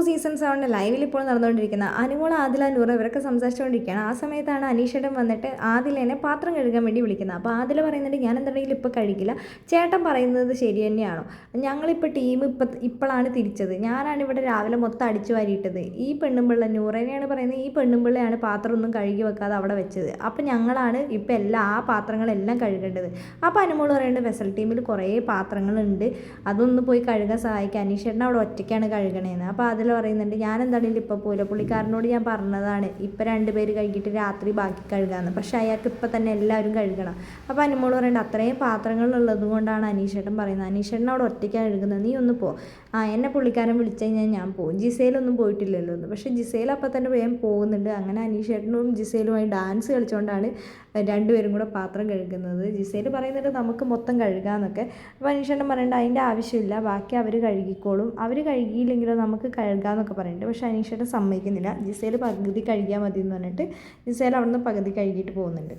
Bug season സെവന്റെ ലൈവിൽ ഇപ്പോൾ നടന്നുകൊണ്ടിരിക്കുന്നത് അനുമോൾ ആദില നൂറ് ഇവരൊക്കെ സംസാരിച്ചുകൊണ്ടിരിക്കുകയാണ്. ആ സമയത്താണ് അനീഷേട്ടൻ വന്നിട്ട് ആദിലേനെ പാത്രം കഴുകാൻ വേണ്ടി വിളിക്കുന്നത്. അപ്പോൾ ആദില പറയുന്നുണ്ട് ഞാൻ എന്താണെങ്കിലും ഇപ്പോൾ കഴിക്കില്ല. ചേട്ടൻ പറയുന്നത് ശരി തന്നെയാണോ? ഞങ്ങളിപ്പോൾ ടീം ഇപ്പം ഇപ്പോഴാണ് തിരിച്ചത്. ഞാനാണ് ഇവിടെ രാവിലെ മൊത്തം അടിച്ചു വാരിയിട്ടത്. ഈ പെണ്ണുമ്പിള്ള നൂറേനെയാണ് പറയുന്നത് ഈ പെണ്ണുമ്പിള്ളയാണ് പാത്രം ഒന്നും കഴുകി വെക്കാതെ അവിടെ വെച്ചത്. അപ്പോൾ ഞങ്ങളാണ് ഇപ്പോൾ എല്ലാ ആ പാത്രങ്ങളെല്ലാം കഴുകേണ്ടത്. അപ്പോൾ അനുമോൾ പറയുന്നത് വെസൽ ടീമിൽ കുറേ പാത്രങ്ങളുണ്ട്. അതൊന്ന് പോയി കഴുകാൻ സഹായിക്കുക അനീഷേട്ടൻ അവിടെ ഒറ്റയ്ക്കാണ് കഴുകണേന്ന്. അപ്പോൾ അതിൽ പറയുന്നുണ്ട്. ഞാൻ എന്താണെങ്കിലും ഇപ്പോൾ പോലെ പുള്ളിക്കാരനോട് ഞാൻ പറഞ്ഞതാണ് ഇപ്പം രണ്ട് പേര് കഴുകിയിട്ട് രാത്രി ബാക്കി കഴുകാമെന്ന് പക്ഷേ അയാൾക്ക് ഇപ്പം തന്നെ എല്ലാവരും കഴുകണം. അപ്പോൾ അനുമോൾ പറയുന്നുണ്ട് അത്രയും പാത്രങ്ങളുള്ളത് കൊണ്ടാണ് അനീഷേട്ടൻ പറയുന്നത്. അനീഷേട്ടൻ അവിടെ ഒറ്റയ്ക്കാണ് കഴുകുന്നത്. നീ ഒന്ന് പോ. ആ എന്നെ പുള്ളിക്കാരൻ വിളിച്ചു കഴിഞ്ഞാൽ ഞാൻ പോകും ജിസേലൊന്നും പോയിട്ടില്ലല്ലോ എന്ന്. പക്ഷേ ജിസേൽ അപ്പം തന്നെ വേഗം പോകുന്നുണ്ട്. അങ്ങനെ അനീഷേട്ടനും ജിസേലുമായി ഡാൻസ് കളിച്ചുകൊണ്ടാണ് രണ്ടുപേരും കൂടെ പാത്രം കഴുകുന്നത്. ജിസേൽ പറയുന്നുണ്ട് നമുക്ക് മൊത്തം കഴുകാമെന്നൊക്കെ അപ്പോൾ അനീഷേട്ടൻ പറയേണ്ട അതിന്റെ ആവശ്യമില്ല. ബാക്കി അവർ കഴുകിക്കോളും. അവർ കഴുകിയില്ലെങ്കിലും നമുക്ക് കഴുകാമെന്നൊക്കെ പറയുന്നുണ്ട് പക്ഷേ അനീഷേട്ടൻ സമ്മതിക്കുന്നില്ല. ജിസേൽ പകുതി കഴുകിയാൽ മതി എന്ന് പറഞ്ഞിട്ട് ജിസേൽ അവിടുന്ന് പകുതി കഴുകിയിട്ട് പോകുന്നുണ്ട്.